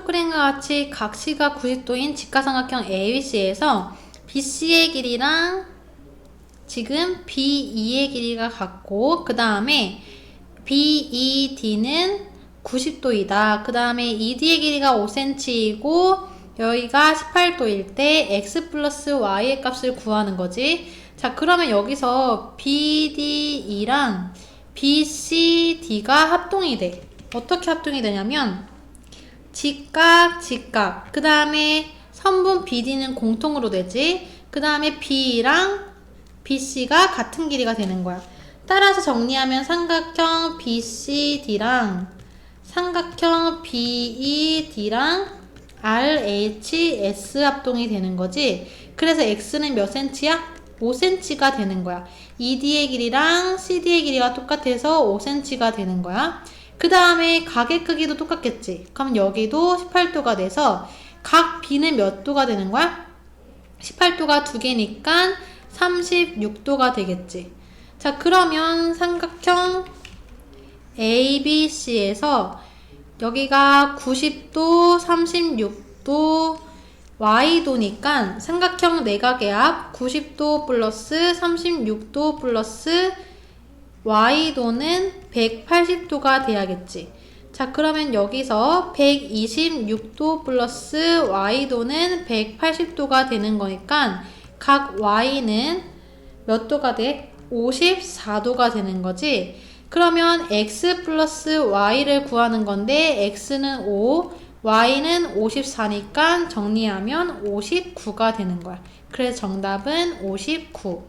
그림과 같이 각시가 90도인 직각삼각형 ABC에서 BC의 길이랑 지금 BE의 길이가 같고 그 다음에 BED는 90도이다. 그 다음에 ED의 길이가 5cm이고 여기가 18도일 때 x 플러스 y의 값을 구하는 거지. 자, 그러면 여기서 BDE랑 BCD가 합동이 돼. 어떻게 합동이 되냐면 직각, 직각. 그 다음에 선분 BD는 공통으로 되지. 그 다음에 B랑 BC가 같은 길이가 되는 거야. 따라서 정리하면 삼각형 BCD랑 삼각형 BED랑 RHS 합동이 되는 거지. 그래서 X는 몇 cm야? 5cm가 되는 거야. ED의 길이랑 CD의 길이가 똑같아서 5cm가 되는 거야. 그 다음에 각의 크기도 똑같겠지. 그럼 여기도 18도가 돼서 각 B는 몇 도가 되는 거야? 18도가 두 개니까 36도가 되겠지. 자, 그러면 삼각형 ABC에서 여기가 90도, 36도, Y도니까 삼각형 내각의 앞 90도 플러스 36도 플러스 Y도는 180도가 돼야겠지. 자, 그러면 여기서 126도 플러스 Y도는 180도가 되는 거니까 각 Y는 몇 도가 돼? 54도가 되는 거지. 그러면 x 플러스 y를 구하는 건데 x는 5, y는 54니까 정리하면 59가 되는 거야. 그래서 정답은 59.